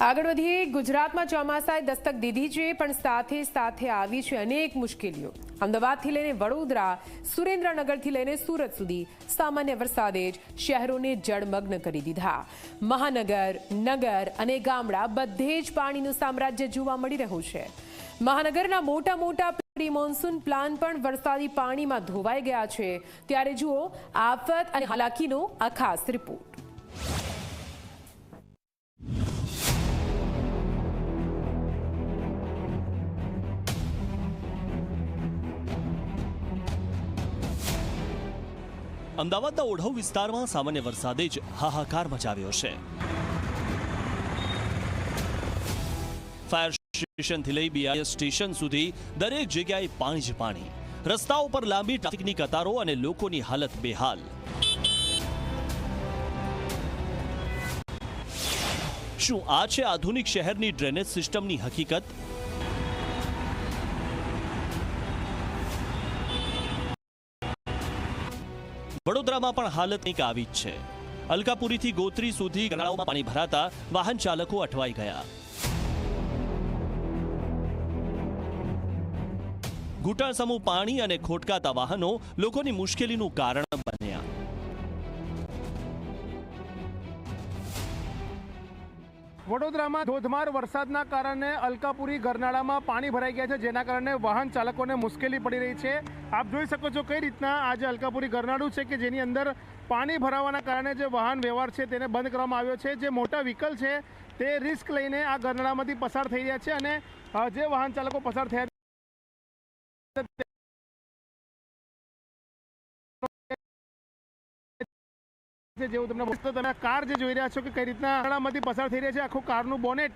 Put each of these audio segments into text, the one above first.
આગળ વધીએ, ગુજરાતમાં ચોમાસાએ દસ્તક દીધી છે, પણ સાથે સાથે આવી છે અનેક મુશ્કેલીઓ. અમદાવાદથી લઈને વડોદરા, સુરેન્દ્રનગરથી લઈને સુરત સુધી સામાન્ય વરસાદે જ શહેરોને જળમગ્ન કરી દીધા. મહાનગર, નગર અને ગામડા બધે જ પાણીનું સામ્રાજ્ય જોવા મળી રહ્યું છે. મહાનગરના મોટા મોટા પ્રી મોન્સૂન પ્લાન પણ વરસાદી પાણીમાં ધોવાઈ ગયા છે. ત્યારે જુઓ, આફત અને હાલાકીનો આ ખાસ રિપોર્ટ. અમદાવાદના ઓઢવ વિસ્તારમાં સામાન્ય વરસાદે જ હાહાકાર મચાવ્યો છે. ફાયર સ્ટેશનથી લઈ બીઆઈએસ સ્ટેશન સુધી દરેક જગ્યાએ પાણી જ પાણી. રસ્તાઓ પર લાંબી ટ્રાફિકની કતારો અને લોકોની હાલત બેહાલ. શું આ છે આધુનિક શહેરની ડ્રેનેજ સિસ્ટમની હકીકત? વડોદરામાં પણ હાલત કંઈક આવી જ છે. અલકાપુરીથી ગોત્રી સુધી ગળાઓમાં પાણી ભરાતા વાહન ચાલકો અટવાઈ ગયા. ઘૂંટણ સમૂહ પાણી અને ખોટકાતા વાહનો લોકોની મુશ્કેલીનું કારણ બન્યા. વડોદરામાં ધોધમાર વરસાદના કારણે અલકાપુરી ગરનાળામાં પાણી ભરાઈ ગયા છે, જેના કારણે વાહન ચાલકોને મુશ્કેલી પડી રહી છે. આપ જોઈ શકો છો કઈ રીતના આજે અલકાપુરી ગરનાળું છે કે જેની અંદર પાણી ભરાવાના કારણે જે વાહન વ્યવહાર છે તેને બંધ કરવામાં આવ્યો છે. જે મોટા વ્હીકલ છે તે રિસ્ક લઈને આ ગરનાળામાંથી પસાર થઈ રહ્યા છે અને જે વાહન ચાલકો પસાર થયા તમને તમે કાર જે જોઈ રહ્યા છો કે કઈ રીતના ગરનાળામાંથી પસાર થઈ રહ્યા છે આખું કારનું બોનેટ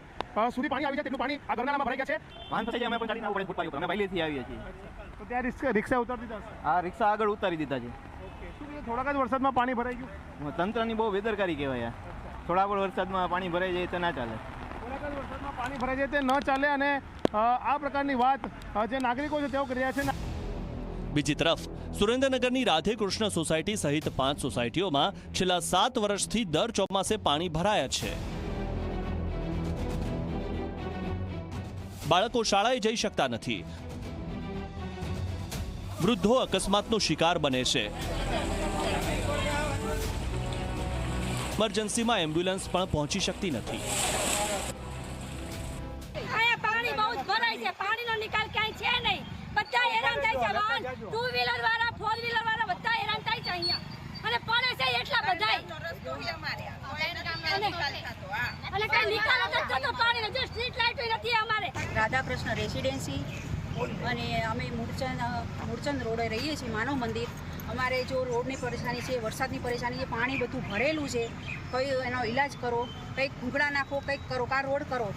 સુધી પાણી આવી જાય તેટલું પાણી આ ભરાઈ ગયા છે. વાંધો છે અમે પણ ચાલીને આવવું ફૂટપાથ ઉપર અમે પહેલેથી આવીએ છીએ. તો ત્યાં રિક્ષા રિક્ષા ઉતારી દીધા હશે આ રિક્ષા આગળ ઉતારી દીધા છે. થોડાક જ વરસાદમાં પાણી ભરાઈ ગયું? તંત્રની બહુ બેદરકારી કહેવાય. થોડા પણ વરસાદમાં પાણી ભરાઈ જાય તો ના ચાલે. થોડાક જ વરસાદમાં પાણી ભરાઈ જાય તે ન ચાલે અને આ પ્રકારની વાત જે નાગરિકો છે તેઓ કરી રહ્યા છે બીજી તરફ, સુરેન્દ્રનગરની રાધે સોસાયટી સહિત પાંચ સોસાયટીઓમાં છેલ્લા સાત વર્ષથી દર ચોમાસે પાણી ભરાયા છે. બાળકો શાળાએ જઈ શકતા નથી. વૃદ્ધો અકસ્માતનો શિકાર બને છે. ઇમરજન્સીમાં એમ્બ્યુલન્સ પણ પહોંચી શકતી નથી. હેરાન થાય છે વાહન ટુ વ્હીલર વાળા ફોર વ્હીલર વાળા બધા હેરાન થાય છે અહીંયા. અને પડે છે એટલા બધા અને અને કઈ નિકાલ જ થતો પાણી જો સ્ટ્રીટ લાઇટ નથી અમારે. રાધાકૃષ્ણ રેસિડેન્સી અને અમે મૂળચંદ મૂળચંદ રોડે રહીએ છીએ માનવ મંદિર. અમારે જો રોડની પરેશાની છે વરસાદની પરેશાની છે પાણી બધું ભરેલું છે કઈ એનો ઈલાજ કરો કંઈક ઘૂંઘળા નાખો કંઈક કરો કા રોડ કરો.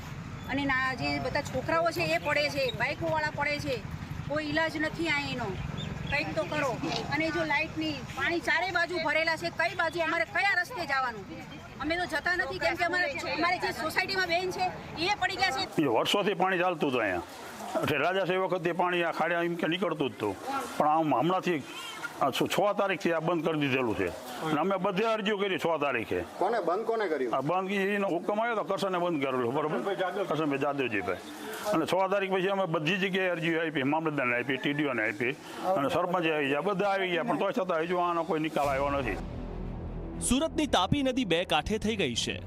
અને ના જે બધા છોકરાઓ છે એ પડે છે બાઇકોવાળા પડે છે. કોઈ ઈલાજ નથી આ એનો. કંઈક તો કરો. અને જો લાઇટની પાણી ચારે બાજુ ભરેલા છે, કઈ બાજુ? અમારે કયા રસ્તે જવાનું? અમે તો જતા નથી, કેમ કે અમારે અમારે જે સોસાયટીમાં બેન છે, એ પડી ગયા છે. એ વર્ષોથી પાણી ચાલતું હતું અહીંયા. એટલે રાજાશાહી વખતે પાણી આ ખાડે એમ કે નીકળતું જ હતું. પણ આમ હમણાંથી છ છ તારીખથી આ બંધ કરી દીધેલું છે. અને અમે બધે અરજીઓ કરી છ તારીખે. કોને બંધ કોને કર્યું? આ બંધ એનો હુકમ આવ્યો તો કરશને બંધ કરેલું બરોબર? કરશનભાઈ જાદવજીભાઈ અને છ તારીખ પછી અમે બધી જગ્યાએ અરજીઓ આપી મામલતદારને આપી ટીડીઓને આપી અને સરપંચે આવી ગયા બધા આવી ગયા પણ તો છતાં હજુ આનો કોઈ નિકાલ આવ્યો નથી. સુરતની તાપી નદી બે કાંઠે થઈ ગઈ છે.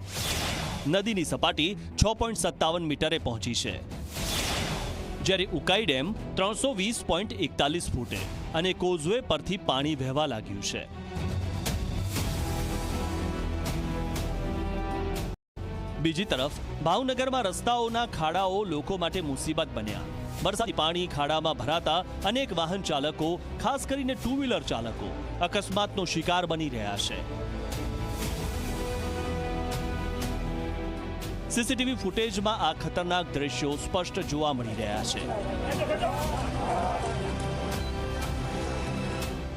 નદીની સપાટી છ પોઈન્ટ સત્તાવન મીટરે પહોંચી છે. જ્યારે ઉકાઈ ડેમ ત્રણસો વીસ પોઈન્ટ એકતાલીસ ફૂટે અને કોઝવે પરથી પાણી વહેવા લાગ્યું છે. બીજી તરફ, ભાવનગરમાં રસ્તાઓના ખાડાઓ લોકો માટે મુસીબત બન્યા. વરસાદી પાણી ખાડામાં ભરાતા અનેક વાહન ચાલકો, ખાસ કરીને ટુ વ્હીલર ચાલકો, અકસ્માતનો શિકાર બની રહ્યા છે. સીસીટીવી ફૂટેજમાં આ ખતરનાક દ્રશ્યો સ્પષ્ટ જોવા મળી રહ્યા છે.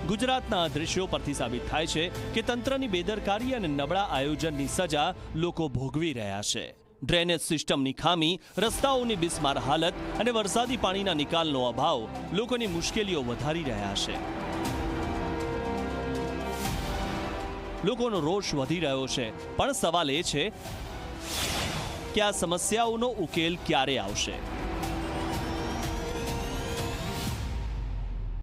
ગુજરાતના દ્રશ્યો પરથી સાબિત થાય છે કે તંત્રની બેદરકારી અને નબળા આયોજનની સજા લોકો ભોગવી રહ્યા છે. ડ્રેનેજ સિસ્ટમની ખામી, રસ્તાઓની બિસ્માર હાલત અને વરસાદી પાણીના નિકાલનો અભાવ લોકોની મુશ્કેલીઓ વધારી રહ્યા છે. લોકોનો રોષ વધી રહ્યો છે. પણ સવાલ એ છે કે આ સમસ્યાઓનો ઉકેલ ક્યારે આવશે?